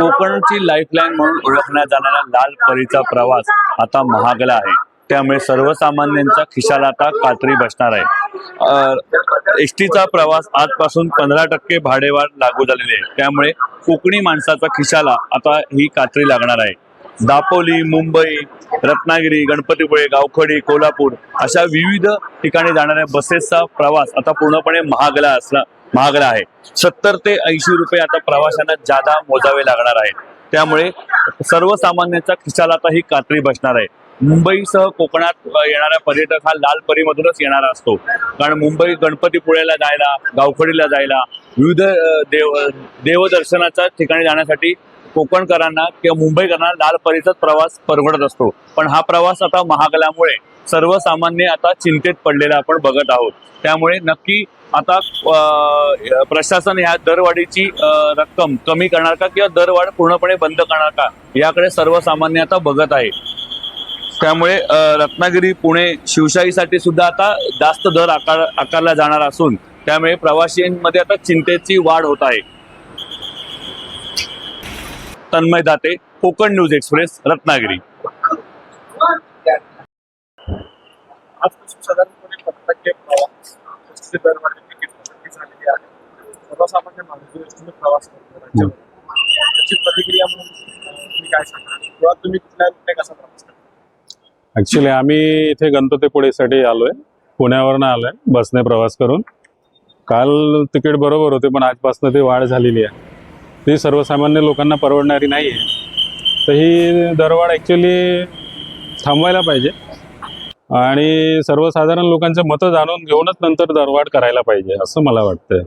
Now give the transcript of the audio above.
कोकणची लाईफलाईन म्हणून ओळखण्यात जाणारा लाल परीचा प्रवास आता महागला आहे. त्यामुळे सर्वसामान्यांच्या खिशाला आता कात्री बसणार आहे. एस टीचा प्रवास आजपासून पंधरा टक्के भाडेवाढ लागू झालेली आहे. त्यामुळे कोकणी माणसाचा खिशाला आता ही कात्री लागणार आहे. दापोली मुंबई रत्नागिरी गणपतीपुळे गावखडी कोल्हापूर अशा विविध ठिकाणी जाणाऱ्या बसेसचा प्रवास आता पूर्णपणे महागला असला महागडा आहे. सत्तर ते ऐंशी रुपये आता प्रवाशांना जादा मोजावे लागणार आहे त्यामुळे सर्वसामान्यांच्या खिशाला आता ही कात्री बसणार आहे. मुंबईसह कोकणात येणारा पर्यटक हा लाल परीमधूनच येणारा असतो. कारण मुंबई गणपतीपुळ्याला जायला गावखडीला जायला विविध देव देवदर्शनाच्या ठिकाणी जाण्यासाठी कोकणकरांना किंवा मुंबईकरांना लाल परीचाच प्रवास परवडत असतो. पण हा प्रवास आता महागल्यामुळे सर्वसामान्य आता चिंतेत पडलेला आपण बघत आहोत. त्यामुळे नक्की आता प्रशासन ह्या दरवाढीची रक्कम कमी करणार का किंवा दरवाढ पूर्णपणे बंद करणार का याकडे सर्वसामान्य आता बघत आहे. त्यामुळे रत्नागिरी पुणे शिवशाहीसाठी सुद्धा आता जास्त दर आकार आकारला जाणार असून त्यामुळे प्रवासींमध्ये आता चिंतेची वाढ होत आहे. Tanmay Date Konkan news express Ratnagiri. आजपासून साधारणपणे पंधरा टक्के प्रवास दरवाढी तिकीट पद्धती झालेली आहे. सर्वसामान्य माणूस प्रवास करतो त्याची प्रतिक्रिया म्हणून तुम्ही काय सांगता किंवा तुम्ही कुठल्या कुठे कसा प्रवास करता? ॲक्च्युली आम्ही इथे गणपतीपुळेसाठी आलोय. पुण्यावरनं आलो आहे बसने प्रवास करून. काल तिकीट बरोबर होते पण आजपासून ती वाढ झालेली आहे. ती सर्वसामान्य लोकांना परवडणारी नाही आहे तर ही दरवाढ ॲक्च्युली थांबवायला पाहिजे. आणि सर्वसाधारण लोकांचे मतं जाणून घेऊनच नंतर दरवाढ करायला पाहिजे असं मला वाटतंय.